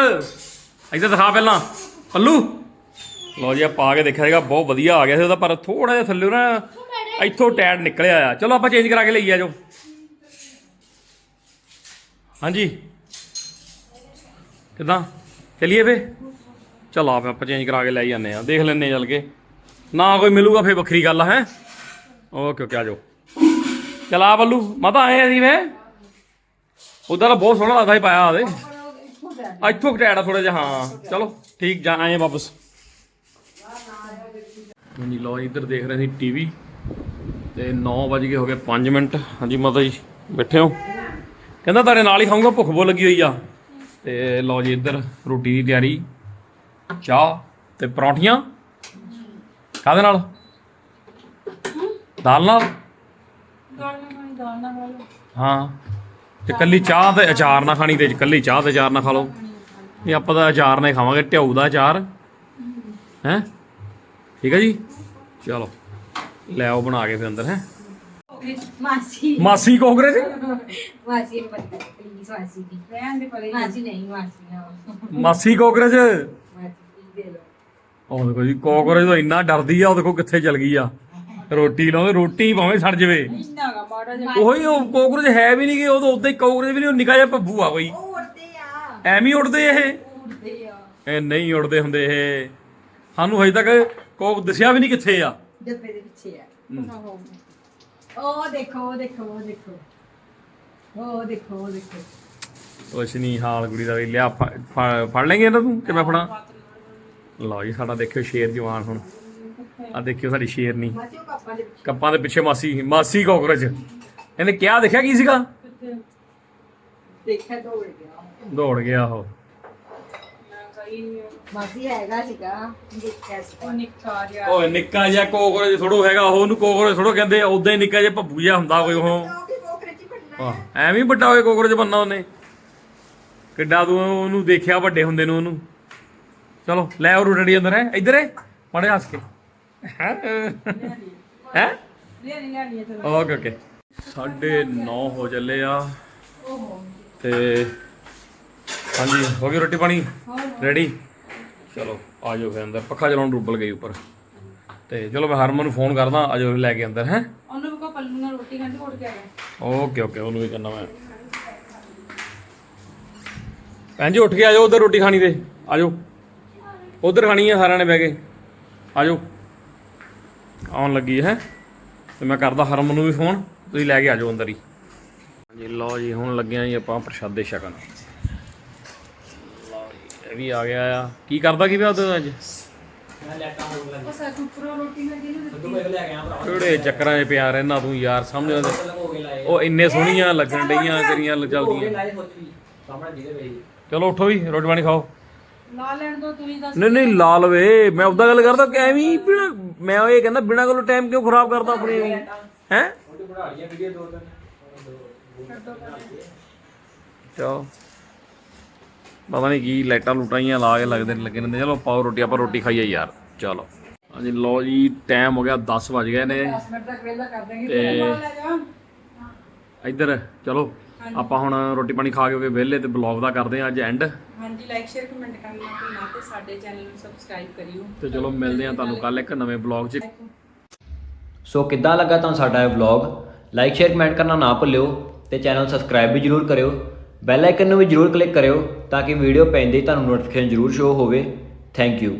[SPEAKER 1] ਇੱਧਰ ਦਿਖਾ ਪਹਿਲਾਂ। ਪੱਲੂ। ਲਓ ਜੀ ਆ ਪਾ ਕੇ ਦੇਖਿਆ ਸੀਗਾ, ਬਹੁਤ ਵਧੀਆ ਆ ਗਿਆ ਸੀ ਉਹਦਾ, ਪਰ ਥੋੜਾ ਜਿਹਾ ਥੱਲੇ ਨਾ ਇੱਥੋਂ ਟੈਡ ਨਿਕਲਿਆ ਆ। ਚਲੋ ਆਪਾਂ ਚੇਂਜ ਕਰਾ ਕੇ ਲਈ ਆ ਜੋ। ਹਾਂਜੀ। ਕਿਦਾਂ? ਚਲਿਏ ਫੇ ਚਲ ਆ ਆਪਾਂ ਚੇਂਜ ਕਰਾ ਕੇ ਲੈ ਜਾਂਦੇ ਆ। ਦੇਖ ਲੈਣੇ ਚੱਲ ਕੇ। ਨਾ ਕੋਈ ਮਿਲੂਗਾ ਫੇ ਵੱਖਰੀ ਗੱਲ ਆ, ਹੈ? ਓਕੇ ਓਕੇ, ਆ ਜਾਓ। ਚਲ ਆ ਬੱਲੂ, ਮਾਤਾ ਆਏ ਅਸੀਂ ਵੇ ਉਧਰ ਬਹੁਤ ਸੋਹਣਾ ਲੱਗਦਾ ਸੀ ਪਾਇਆ ਆਦੇ ਇੱਥੋਂ ਘਟਾੜਾ ਥੋੜਾ ਜਿਹਾ, ਹਾਂ। ਚਲੋ, ਠੀਕ, ਜਾ ਆਏ ਵਾਪਸ। ਹਾਂਜੀ ਲੋ ਇੱਧਰ ਦੇਖ ਰਹੇ ਸੀ ਟੀਵੀ। ਤੇ 9 ਵਜ ਗਏ ਹੋ ਗਏ 5 ਮਿੰਟ। ਹਾਂਜੀ ਮਾਤਾ ਜੀ, ਬੈਠੇ ਹੋ? ਕਹਿੰਦਾ ਤੁਹਾਡੇ ਨਾਲ ਹੀ ਖਾਊਂਗਾ, ਭੁੱਖ ਬਹੁਤ ਲੱਗੀ ਹੋਈ ਆ। ਤੇ ਲਓ ਜੀ ਇੱਧਰ ਰੋਟੀ ਦੀ ਤਿਆਰੀ, ਚਾਹ ਤੇ ਪਰੌਂਠੀਆਂ। ਕਾਹਦੇ ਨਾਲ? ਦਾਲ ਨਾਲ?
[SPEAKER 2] ਦਾਲ ਨਾ
[SPEAKER 1] ਹਾਂ, ਤੇ ਕੱਲੀ ਚਾਹ ਤੇ ਅਚਾਰ ਨਾ ਖਾਣੀ ਤੇ ਕੱਲੀ ਚਾਹ ਤੇ ਅਚਾਰ ਨਾ ਖਾ ਲਓ। ਇਹ ਆਪਾਂ ਤਾਂ ਅਚਾਰ ਨਾਲ ਖਾਵਾਂਗੇ ਢਿਉ ਦਾ ਅਚਾਰ। ਹੈ? ਠੀਕ ਹੈ ਜੀ? ਚਲੋ। ਲੈ ਆਓ ਬਣਾ ਕੇ ਫਿਰ ਅੰਦਰ ਹੈ?
[SPEAKER 3] ਮਾਸੀ।
[SPEAKER 1] ਮਾਸੀ ਕੋਕਰੇਜ?
[SPEAKER 3] ਮਾਸੀ ਨੂੰ ਪਤਾ ਪਲੀਜ਼ ਮਾਸੀ ਦੀ।
[SPEAKER 2] ਰਹਿਣ ਦੇ ਪਰੇ
[SPEAKER 3] ਮਾਸੀ ਨਹੀਂ ਮਾਸੀ ਨਾ
[SPEAKER 1] ਮਾਸੀ ਕੋਕਰੇਜ?
[SPEAKER 3] ਮਾਸੀ ਦੇ ਲੋ
[SPEAKER 1] ਉਹ ਦੇਖੋ ਜੀ ਕੋਕਰੇਜ ਤੋਂ ਇੰਨਾ ਡਰਦੀ ਆ ਉਹ ਦੇਖੋ ਕਿੱਥੇ ਚਲ ਗਈ ਆ। ਰੋਟੀ ਲਾਉਂਦੇ ਰੋਟੀ ਭਾਵੇਂ ਸੜ ਜਵੇ। ਉਹੀ ਉਹ ਕੋਕਰੇਜ ਹੈ ਵੀ ਨਹੀਂ ਕਿ ਉਹ ਤਾਂ ਉਦਾਂ ਹੀ ਕੋਕਰੇਜ ਵੀ ਨਹੀਂ ਉਹ ਨਿਕਾ ਜਿਹਾ ਪੱਬੂ ਆ ਕੋਈ। ਐਵੇਂ ਉੱਡਦੇ ਇਹ? ਇਹ ਨਹੀਂ ਉੱਡਦੇ ਹੁੰਦੇ ਇਹ। ਸਾਨੂੰ ਹਜੇ ਤੱਕ ਕੋਕ ਦਿਸਿਆ ਵੀ ਨਹੀਂ ਕਿੱਥੇ ਆ।
[SPEAKER 3] ਡੱਬੇ ਦੇ ਪਿੱਛੇ ਆ। ਉਹ ਦੇਖੋ ਉਹ ਦੇਖੋ ਉਹ ਦੇਖੋ। ਉਹ ਦੇਖੋ ਉਹ ਦੇਖੋ।
[SPEAKER 1] ਕੁਛ ਨਹੀਂ ਹਾਲ ਕੁੜੀ ਦਾ ਵੀ। ਲਿਆ ਫ- ਫ- ਫੜ ਲੈਂਗੇ ਇਹਨਾਂ ਤੂੰ? ਕਿ ਮੈਂ ਫੜਾਂ? ਲਓ ਜੀ ਸਾਡਾ ਦੇਖਿਓ ਸ਼ੇਰ ਜਵਾਨ ਹੁਣ। ਆ ਦੇਖਿਓ ਸਾਡੀ ਸ਼ੇਰਨੀ
[SPEAKER 3] ਦੇ ਪਿੱਛੇ।
[SPEAKER 1] ਕੱਪਾਂ ਦੇ ਪਿੱਛੇ ਮਾਸੀ ਮਾਸੀ ਕੋਕਰੋਚ। ਇਹਨੇ ਕਿਹਾ ਦੇਖਿਆ ਕੀ ਸੀਗਾ?
[SPEAKER 3] ਦੇਖਿਆ ਦੌੜ ਗਿਆ।
[SPEAKER 1] ਦੌੜ ਗਿਆ ਉਹ।
[SPEAKER 3] ਮਾਸੀ ਹੈਗਾ ਸੀਗਾ ਦੇਖਿਆ ਸੀ
[SPEAKER 2] ਉਹ ਨਿੱਕਾ ਜਿਹਾ।
[SPEAKER 1] ਓਏ ਨਿੱਕਾ ਜਿਹਾ ਕੋਕਰੋਚ ਥੋੜੋ ਹੈਗਾ ਉਹ ਉਹਨੂੰ ਕੋਕਰੋਚ ਥੋੜੋ ਕਹਿੰਦੇ ਉਦਾਂ ਹੀ ਨਿੱਕਾ ਜਿਹਾ ਭੱਬੂ ਜਿਹਾ ਹੁੰਦਾ ਕੋਈ ਉਹ। ਆਹ, ਐਵੇਂ ਹੀ ਵੱਡਾ ਹੋਏ ਕੋਕਰੋਚ ਬੰਨਾ ਉਹਨੇ। ਕਿੱਡਾ ਤੂੰ ਉਹਨੂੰ ਦੇਖਿਆ ਵੱਡੇ ਹੁੰਦੇ ਨੂੰ ਉਹਨੂੰ। ਚਲੋ ਲੈ ਉਹ ਰੋਟੀ ਅੰਦਰ ਹੈ? ਇੱਧਰ ਹੈ ਪੜੇ ਹੱਸ ਕੇ। ਹੈ? ਹੈ?
[SPEAKER 2] ਲੈ ਨਹੀਂ ਲੈਣੀ
[SPEAKER 1] ਓਕੇ ਓਕੇ। 9:30 ਹੋ ਚੱਲੇ ਆ। ਤੇ ਹਾਂਜੀ ਹੋ ਗਈ ਰੋਟੀ ਪਾਣੀ? ਰੈਡੀ ਚਲੋ ਆ ਜਾਓ ਫਿਰ ਅੰਦਰ। ਪੱਖਾ ਚਲਾਉਣ ਰੁੱਬਲ ਗਈ ਉੱਪਰ। ਤੇ ਚਲੋ ਮੈਂ ਹਰਮਨ ਨੂੰ ਫੋਨ ਕਰਦਾ ਆ ਜਾਓ ਲੈ ਕੇ ਅੰਦਰ ਹੈ?
[SPEAKER 2] ਉਹਨੂੰ ਵੀ ਕੋ ਪੱਲੂ ਨਾਲ ਰੋਟੀ ਖਾਂਦੀ ਉੱਠ ਕੇ ਆ ਗਿਆ
[SPEAKER 1] ਓਕੇ ਓਕੇ ਉਹਨੂੰ ਵੀ ਕਰਨਾ ਮੈਂ। ਭੈਣ ਜੀ ਉੱਠ ਕੇ ਆ ਜਾਓ ਉਧਰ ਰੋਟੀ ਖਾਣੀ ਤੇ। ਆ ਜਾਓ। ਉਧਰ ਖਾਣੀ ਹੈ ਸਾਰਿਆਂ ਨੇ ਬਹਿ ਕੇ। ਆ ਜਾਓ। ਆਉਣ ਲੱਗੀ ਹੈ। ਤੇ ਮੈਂ ਕਰਦਾ ਹਰਮਨ ਨੂੰ ਵੀ ਫੋਨ ਤੁਸੀਂ ਲੈ ਕੇ ਆ ਜਾਓ ਅੰਦਰ ਹੀ। ਹਾਂਜੀ ਲਓ ਜੀ ਹੁਣ ਲੱਗਿਆ ਜੀ ਆਪਾਂ ਪ੍ਰਸ਼ਾਦੇ ਛਕਣ। ਵੀ ਆ ਗਿਆ ਆ। ਕੀ ਕਰਦਾ ਕੀ ਪਿਆ ਉਹਦੇ ਅੱਜ?
[SPEAKER 2] ਉਹ ਸਾਥ ਉੱਪਰੋਂ ਰੋਟੀ ਨਾ ਜਿਹਨੂੰ
[SPEAKER 1] ਕਿਹੜੇ ਚੱਕਰਾਂ 'ਚ ਪਿਆ ਰਹਿਣਾ ਤੂੰ ਯਾਰ ਸਮਝ ਉਹ ਇੰਨੇ ਸੋਹਣੀਆਂ ਲੱਗਣ ਡਈਆਂ ਤੇਰੀਆਂ ਚੱਲਦੀਆਂ। ਚਲੋ ਉੱਠੋ ਵੀ ਰੋਟੀ ਪਾਣੀ ਖਾਓ।
[SPEAKER 2] ਲਾ ਲੈਣ ਦੋ ਤੁਸੀਂ ਦੱਸ।
[SPEAKER 1] ਨਹੀਂ ਨਹੀਂ ਲਾ ਲਵੇ ਮੈਂ ਉਹਦਾ ਗੱਲ ਕਰਦਾ ਕਿ ਐਵੇਂ ਹੀ ਬਿਨਾਂ ਮੈਂ ਉਹ ਇਹ ਕਹਿੰਦਾ ਬਿਨਾਂ ਕੋਲੋਂ ਟਾਈਮ ਕਿਉਂ ਖਰਾਬ ਕਰਦਾ ਆਪਣੀ ਹੈ? ਚਲੋ। ਪਤਾ ਨਹੀਂ ਕੀ ਲਾਈਟਾਂ ਲੁਟਾਈਆਂ ਲਾ ਕੇ ਲੱਗਦੇ ਨੇ ਲੱਗੇ ਰਹਿੰਦੇ। ਚਲੋ ਪਾਓ ਰੋਟੀ ਆਪਾਂ ਰੋਟੀ ਖਾਈਏ ਯਾਰ। ਚਲੋ। ਹਾਂਜੀ ਲੋ ਜੀ ਟਾਈਮ ਹੋ ਗਿਆ 10 ਵਜ ਗਏ ਨੇ।
[SPEAKER 2] ਮਿੰਟ ਤੱਕ ਵੇਲਾ ਕਰ ਦੇਂਗੇ
[SPEAKER 1] ਤੇ
[SPEAKER 2] ਲੈ ਜਾ।
[SPEAKER 1] ਇੱਧਰ ਚਲੋ ਆਪਾਂ ਹੁਣ ਰੋਟੀ ਪਾਣੀ ਖਾ ਕੇ ਹੋ ਗਏ ਵਿਹਲੇ ਤੇ ਬਲੌਗ ਦਾ ਕਰਦੇ ਆ ਅੱਜ ਐਂਡ
[SPEAKER 2] ਹਾਂਜੀ ਲਾਈਕ ਸ਼ੇਅਰ ਕਮੈਂਟ ਕਰਨਾ ਭੁੱਲਣਾ ਤੇ ਸਾਡੇ ਚੈਨਲ ਨੂੰ ਸਬਸਕ੍ਰਾਈਬ ਕਰਿਓ।
[SPEAKER 1] ਤੇ ਚਲੋ ਮਿਲਦੇ ਆ ਤੁਹਾਨੂੰ ਕੱਲ ਇੱਕ ਨਵੇਂ ਬਲੌਗ 'ਚ।
[SPEAKER 6] ਸੋ ਕਿੱਦਾਂ ਲੱਗਾ ਤੁਹਾਨੂੰ ਸਾਡਾ ਇਹ ਵਲੌਗ ਲਾਈਕ ਸ਼ੇਅਰ ਕਮੈਂਟ ਕਰਨਾ ਨਾ ਭੁੱਲਿਓ ਤੇ ਚੈਨਲ ਸਬਸਕ੍ਰਾਈਬ ਵੀ ਜਰੂਰ ਕਰਿਓ। ਬੈਲ ਆਈਕਨ ਨੂੰ ਵੀ ਜਰੂਰ ਕਲਿੱਕ ਕਰਿਓ। ਤਾਂ ਕਿ ਵੀਡੀਓ ਪੈਂਦੇ ਹੀ ਤੁਹਾਨੂੰ ਨੋਟੀਫਿਕੇਸ਼ਨ ਜਰੂਰ ਸ਼ੋ ਹੋਵੇ। Thank you